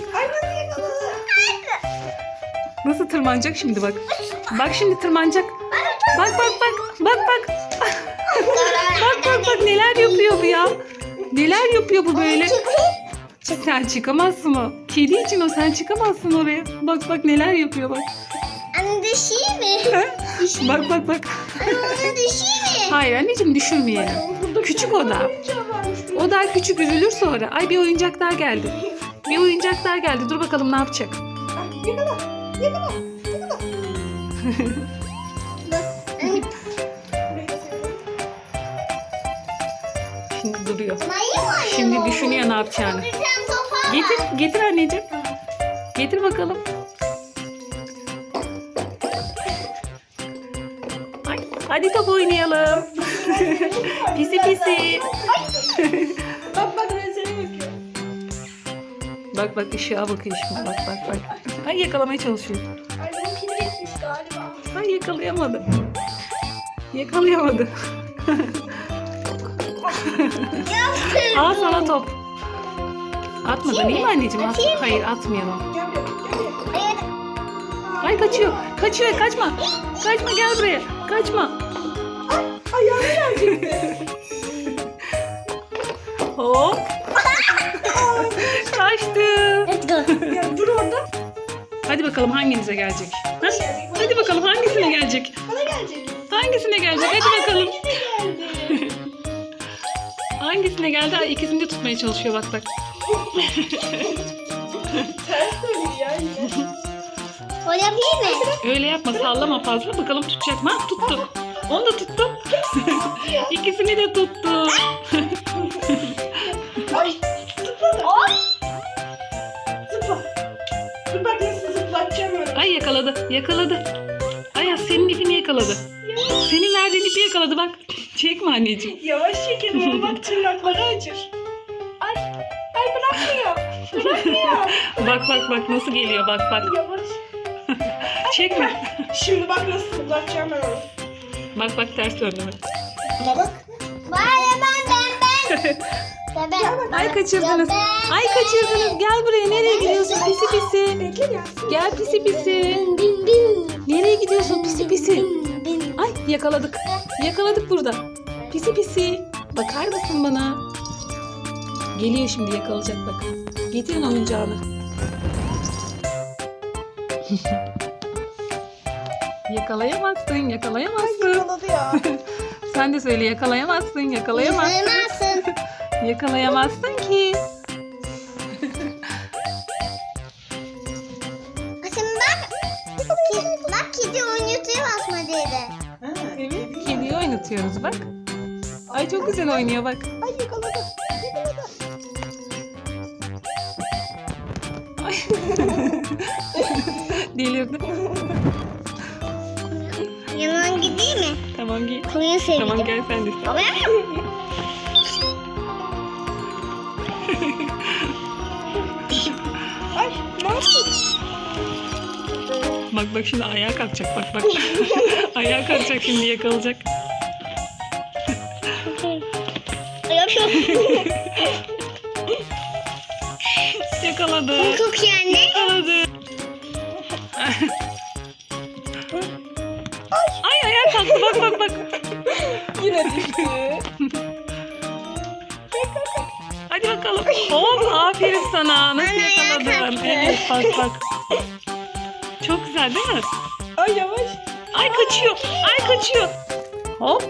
bak. Ay nasıl yakaladı? Nasıl tırmanacak şimdi bak. Bak şimdi tırmanacak. Bak bak bak. Bak bak. Bak bak bak neler yapıyor bu ya. Neler yapıyor bu böyle. Sen çıkamazsın o. Kedi için o sen çıkamazsın oraya. Bak bak neler yapıyor bak. Anne düşeyim mi? Bak bak bak. Anne düşeyim mi? Hayır anneciğim düşürmeyelim. Küçük o da. Oyuncağı varmış. O daha küçük üzülür sonra. Ay bir oyuncaklar geldi. Bir oyuncaklar geldi. Dur bakalım ne yapacak. Ah, Yakala. Yakala. Yakala. Şimdi duruyor. Şimdi düşünüyor ne yapacağını. Getir, getir anneciğim. Getir bakalım. Ay, hadi top oynayalım. pisi pisi. Bak bak ışığa bakıyor şimdi. Bak bak bak. Ay yakalamaya çalışıyor. Ay benim pili gitmiş galiba. Ay yakalayamadı. Yakalayamadı. Al sana top. Atmadın iyi mi anneciğim? At. Hayır atmayalım. Ay kaçıyor. Kaçıyor kaçma. Kaçma gel buraya. Kaçma. Ay ayağına gelecekti. Hadi bakalım hanginize gelecek? Ha? Hadi bakalım hangisine gelecek? Bana gelecek. Hangisine gelecek? Hadi bakalım. Hangisine geldi? Ay, ikisini de tutmaya çalışıyor bak bak. Ters ya yine. Yapayım mı? Öyle yapma sallama fazla. Bakalım tutacak mı? Ha, tuttu. Onu da tuttu. İkisini de tuttu. yakaladı. Yakaladı. Ay ya senin ipini yakaladı. Senin verdiğin ipi yakaladı bak. Çekme anneciğim. Yavaş çekelim ama bak tırnakları acır. Ay. Ay bırakmıyor. Bırakmıyor. Bak bak bak nasıl geliyor bak bak. Yavaş. Çekme. Şimdi bak nasıl zıplatacağım ben onu. Bak bak ters döndü. Ama bak. Bana ben ben ben. Ben. Ay kaçırdınız. Ay kaçırdınız. Gel buraya. Nereye gidiyorsun pisi pisi? Bekle ya. Gel pisi pisi. Nereye gidiyorsun pisi pisi? Ay yakaladık. Yakaladık burada. Pisi pisi. Bakar mısın bana? Geliyor şimdi yakalayacak bak. Getirin oyuncağını. yakalayamazsın, yakalayamazsın. Yakaladı ya. Sen de söyle yakalayamazsın, yakalayamazsın. Yakalayamazsın. Yakalayamazsın ki. Şimdi bak. Ki- Bak kedi oynatıyor asma dedi. Evet, kediyi oynatıyoruz bak. Ay çok güzel oynuyor bak. Ay yakaladı. Yakaladı. Ay. Delirdi. Yanına gideyim mi? Tamam gel. Koyun sevdim. Tamam gel sen de. Ay ne yaptın? Bak bak şimdi ayağa kalkacak bak bak. ayağa kalkacak şimdi. Yapıyorum. Yakaladı. Çok yani. Yakaladı. Ay ayağa kalktı bak bak bak. Yine düştü. Hadi bakalım. Hop aferin sana. Nasıl yakaladın? Evet bak bak. Çok güzel değil mi? Ay yavaş. Ay kaçıyor. Ay kaçıyor. Hop.